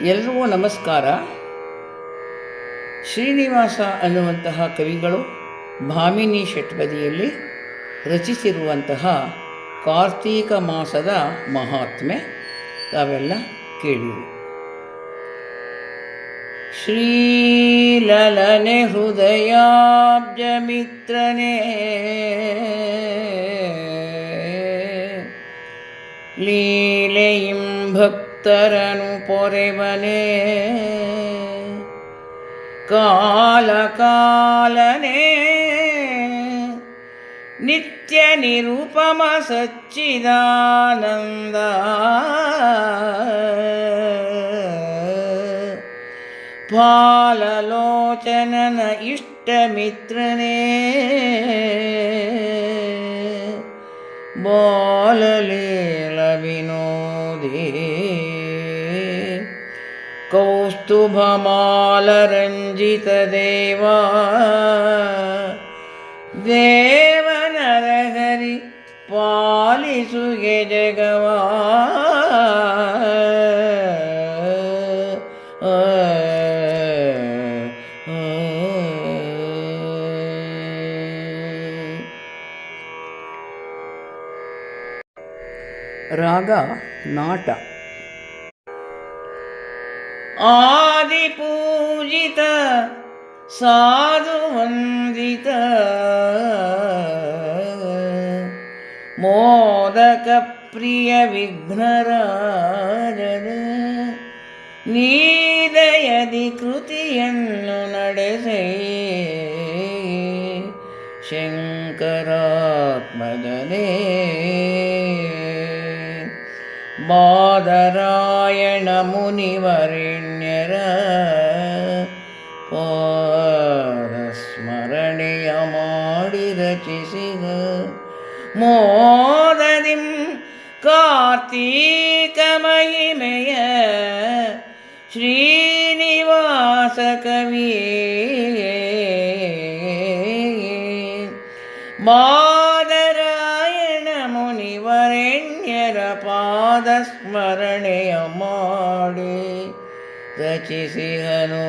ಎಲ್ರಿಗೂ ನಮಸ್ಕಾರ. ಶ್ರೀನಿವಾಸ ಅನ್ನುವಂತಹ ಕವಿಗಳು ಭಾಮಿನಿ ಷಟ್ಪದಿಯಲ್ಲಿ ರಚಿಸಿರುವಂತಹ ಕಾರ್ತೀಕ ಮಾಸದ ಮಹಾತ್ಮೆ ತಾವೆಲ್ಲ ಕೇಳಿರಿ. ಶ್ರೀಲಲನೆ ಹೃದಯಾಬ್ಜ ಮಿತ್ರನೇ ಲೀಲೆಯಿಂ ಭಕ್ತರನು ಪೊರೆವನೇ ಕಾಲ ಕಾಲನೇ ನಿತ್ಯ ನಿರುಪಮ ಸಚ್ಚಿದಾನಂದ ಫಾಲಲೋಚನನ ಇಷ್ಟಮಿತ್ರನೇ ಬಾಲಲೀಲ ವಿನೋದಿ ಕೌಸ್ತುಭಮಾಲರಂಜಿತ ದೇವಾ ದೇವನರಹರಿ ಪಾಲಿಸುಗೆ ಜಗವಾ ರಾಗ ನಾಟ ಆದಿಪೂಜಿತ ಸಾಧು ವಂದಿತ. ಮೋದಕ ಪ್ರಿಯ ವಿಘ್ನರಾಜನ ನೀದಯದಿ ಕೃತಿಯನ್ನು ನಡೆಸೆ. ಶಂಕರಾತ್ಮಜನೇ. ಬಾದರಾಯಣ ಮುನಿವರೆಣ್ಯರ ಸ್ಮರಣೆಯ ಮಾಡಿ ರಚಿಸಿದ ಮೋದದಿಂ ಕಾರ್ತೀಕ ಮಹಿಮೆಯ ಶ್ರೀನಿವಾಸ ಕವಿಯೇ ಪಾದ ಸ್ಮರಣೆಯ ಮಾಡಿ ರಚಿಸಿಹನು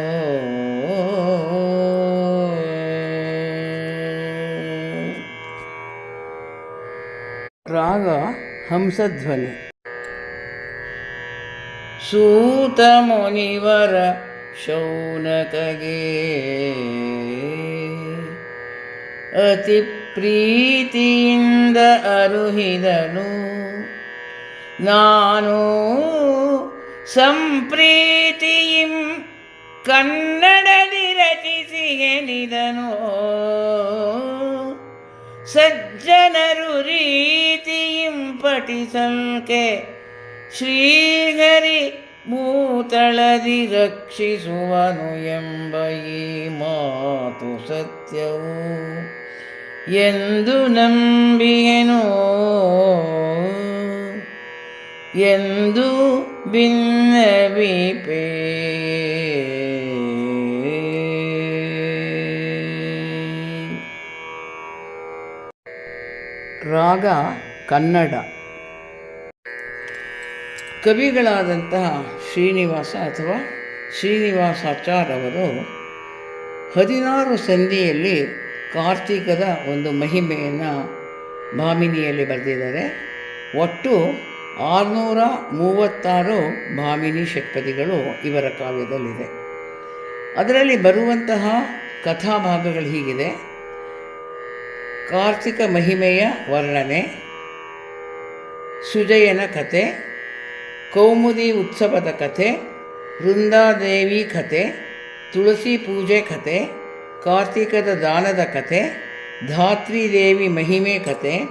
ರಾಗ ಹಂಸಧ್ವನಿ. ಸೂತ ಮುನಿವರ ಶೌನಕಗೆ ಅತಿ ಪ್ರೀತಿಯಿಂದ ಅರುಹಿದನು. ನಾನು ಸಂಪ್ರೀತಿಯಿಂ ಕನ್ನಡದಿ ರಚಿಸಿ ಹೇಳಿದನು ಸಜ್ಜನರು ರೀತಿಯಿಂ ಪಠಿಸಲ್ಕೆ ಶ್ರೀಹರಿ ಭೂತಳದಿ ರಕ್ಷಿಸುವನು ಎಂಬ ಈ ಮಾತು ಸತ್ಯವು. ಎಂದು ನಂಬಿಯನು ಎಂದು ಭಿನ್ನವಿಪೇ ರಾಗ ಕನ್ನಡ. ಕವಿಗಳಾದಂತಹ ಶ್ರೀನಿವಾಸ ಅಥವಾ ಶ್ರೀನಿವಾಸಾಚಾರ್ ಅವರು ಹದಿನಾರು ಸಂಧಿಯಲ್ಲಿ ಕಾರ್ತಿಕದ ಒಂದು ಮಹಿಮೆಯನ್ನು ಭಾಮಿನಿಯಲ್ಲಿ ಬರೆದಿದ್ದಾರೆ. ಒಟ್ಟು ಆರುನೂರ ಮೂವತ್ತಾರು ಭಾಮಿನಿ ಷಟ್ಪದಿಗಳು ಇವರ ಕಾವ್ಯದಲ್ಲಿದೆ. ಅದರಲ್ಲಿ ಬರುವಂತಹ ಕಥಾಭಾಗಗಳು ಹೀಗಿದೆ. ಕಾರ್ತಿಕ ಮಹಿಮೆಯ ವರ್ಣನೆ, ಸುಜಯನ ಕತೆ, ಕೌಮುದಿ ಉತ್ಸವದ ಕಥೆ ವೃಂದಾದೇವಿ ಕಥೆ ತುಳಸಿ ಪೂಜೆ ಕಥೆ ಕಾರ್ತಿಕದ ದಾನದ ಕಥೆ ಧಾತ್ರಿದೇವಿ ಮಹಿಮೆ ಕಥೆ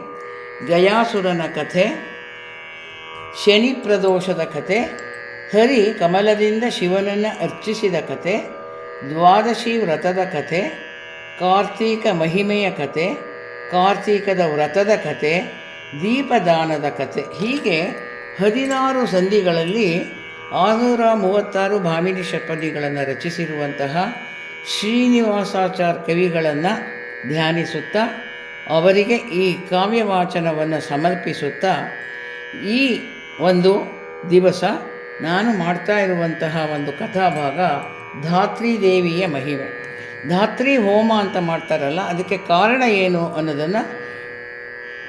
ಗಯಾಸುರನ ಕಥೆ ಶನಿ ಪ್ರದೋಷದ ಕತೆ, ಹರಿ ಕಮಲದಿಂದ ಶಿವನನ್ನು ಅರ್ಚಿಸಿದ ಕತೆ, ದ್ವಾದಶಿ ವ್ರತದ ಕಥೆ ಕಾರ್ತೀಕ ಮಹಿಮೆಯ ಕತೆ, ಕಾರ್ತೀಕದ ವ್ರತದ ಕತೆ, ದೀಪದಾನದ ಕತೆ. ಹೀಗೆ ಹದಿನಾರು ಸಂಧಿಗಳಲ್ಲಿ ಆರುನೂರ ಮೂವತ್ತಾರು ಭಾಮಿನಿ ಶಪದಿಗಳನ್ನು ರಚಿಸಿರುವಂತಹ ಶ್ರೀನಿವಾಸಾಚಾರ್ ಕವಿಗಳನ್ನು ಧ್ಯಾನಿಸುತ್ತಾ, ಅವರಿಗೆ ಈ ಕಾವ್ಯವಾಚನವನ್ನು ಸಮರ್ಪಿಸುತ್ತಾ, ಈ ಒಂದು ದಿವಸ ನಾನು ಮಾಡ್ತಾ ಇರುವಂತಹ ಒಂದು ಕಥಾಭಾಗ ಧಾತ್ರಿ ದೇವಿಯ ಮಹಿಮೆ. ಧಾತ್ರಿ ಹೋಮ ಅಂತ ಮಾಡ್ತಾರಲ್ಲ, ಅದಕ್ಕೆ ಕಾರಣ ಏನು ಅನ್ನೋದನ್ನು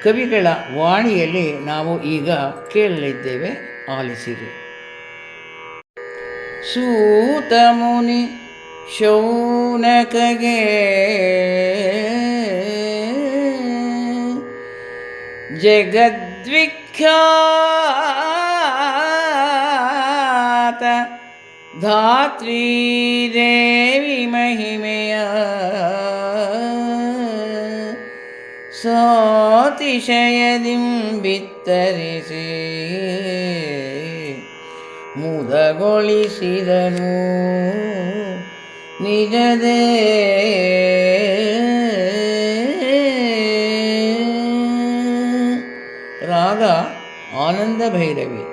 ಕವಿಗಳ ವಾಣಿಯಲ್ಲಿ ನಾವು ಈಗ ಕೇಳಲಿದ್ದೇವೆ. ಆಲಿಸಿರಿ. ಸೂತ ಮುನಿ ಶೌನಕಗೆ ಜಗದ್ವಿಖ್ಯಾತ ಧಾತ್ರೀ ದೇವಿ ಮಹಿಮೆಯ ಸಾತಿಶಯದಿಂ ಬಿತ್ತರಿಸಿ ಆನಂದ ಭೈರವಿ